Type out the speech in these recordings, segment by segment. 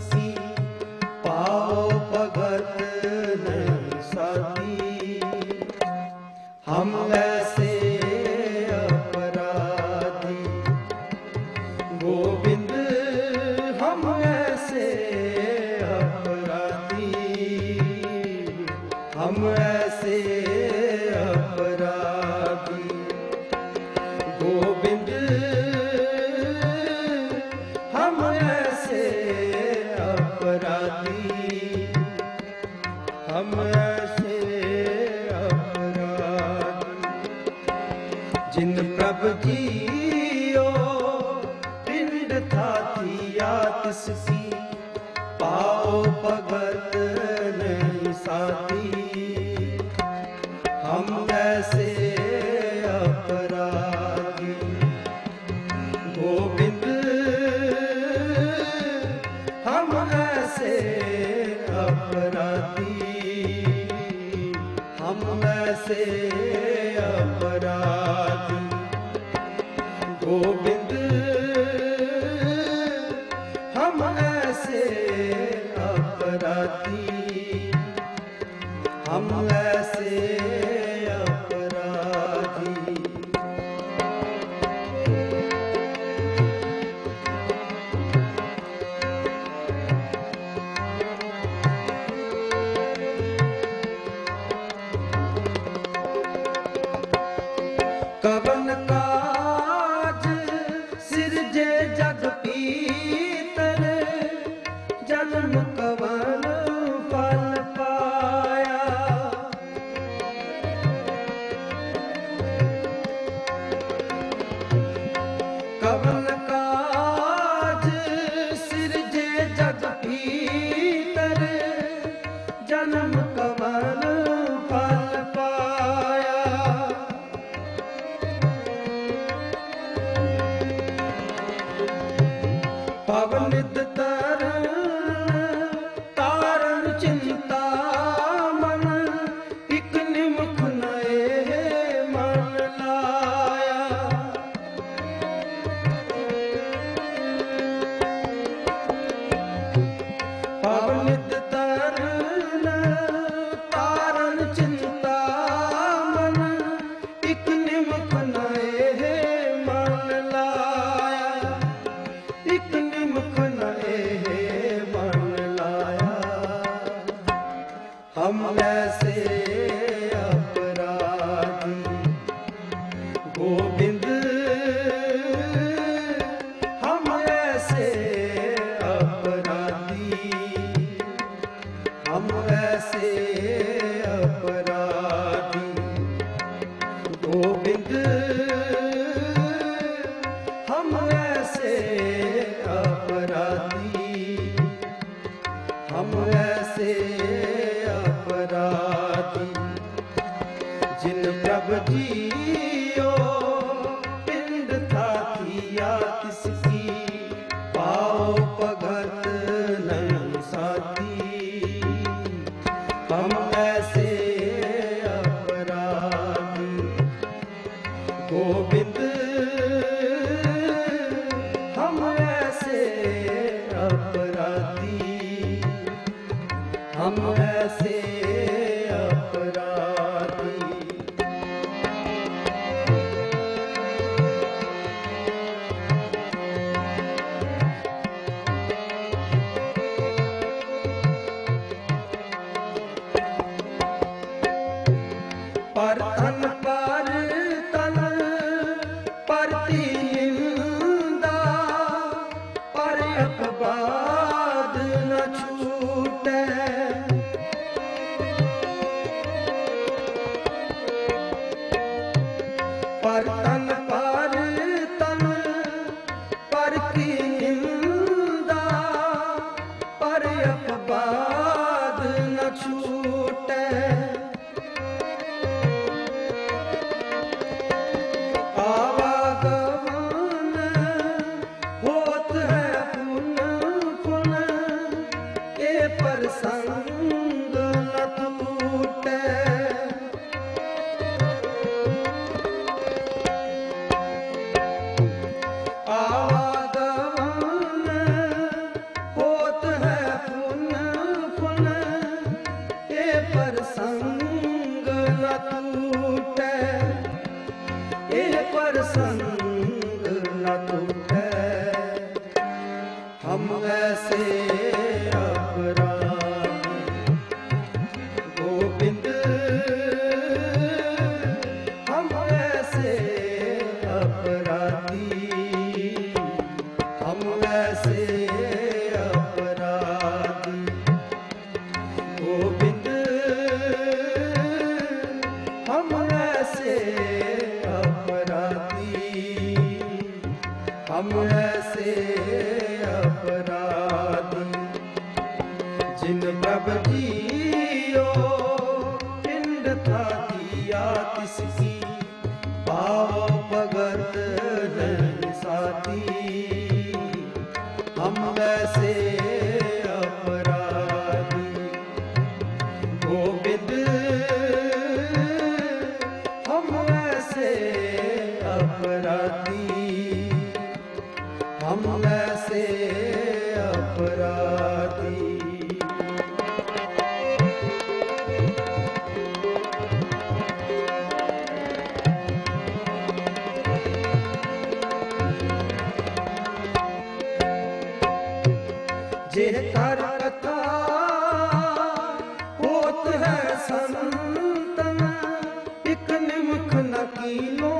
ਸੀ। ਪਾ ਤਿਸ ਕੀ ਪਾਉ ਭਗਤ ਨਹੀਂ ਸਾਥੀ ਅਪਰਾਧੀ ਗੋਬਿੰਦ अति हम है ನಮಕ ਐਸੇ ਅਪਰਾਧੀ ਜਿਨ ਪ੍ਰਭ ਜੀ ਹਮ ਐਸੇ ਅਪਰਾਧੀ ਪਰ ਤਨ अकबर ਐਸੇ ਅਪਰਾਧੀ ਜਿਨ ਪ੍ਰਭ ਜੀਓ ਪਿੰਡ ਥਾ ਦੀਆ ਕਿਸ ਕੀ ਪਾਵ ਹਮ ਐਸੇ अपराधी। हम ऐसे अपराधी जे कर कथा होत है संतन एक निमख न कीनो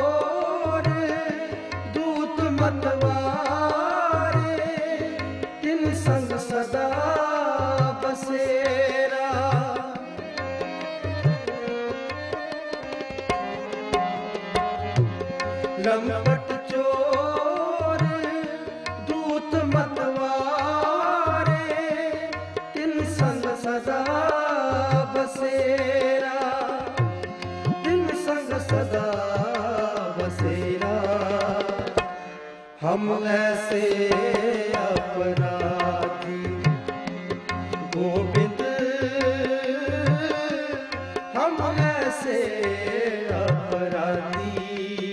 ਸੇ ਅਪਰਾਧੀ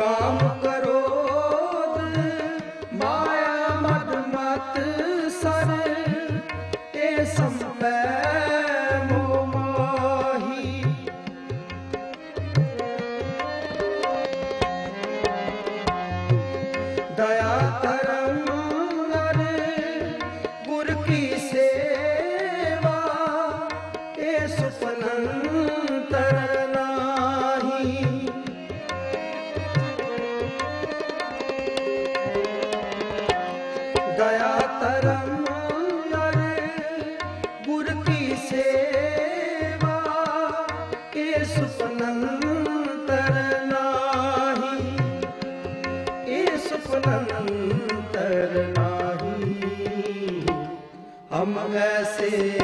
Toma. मगसे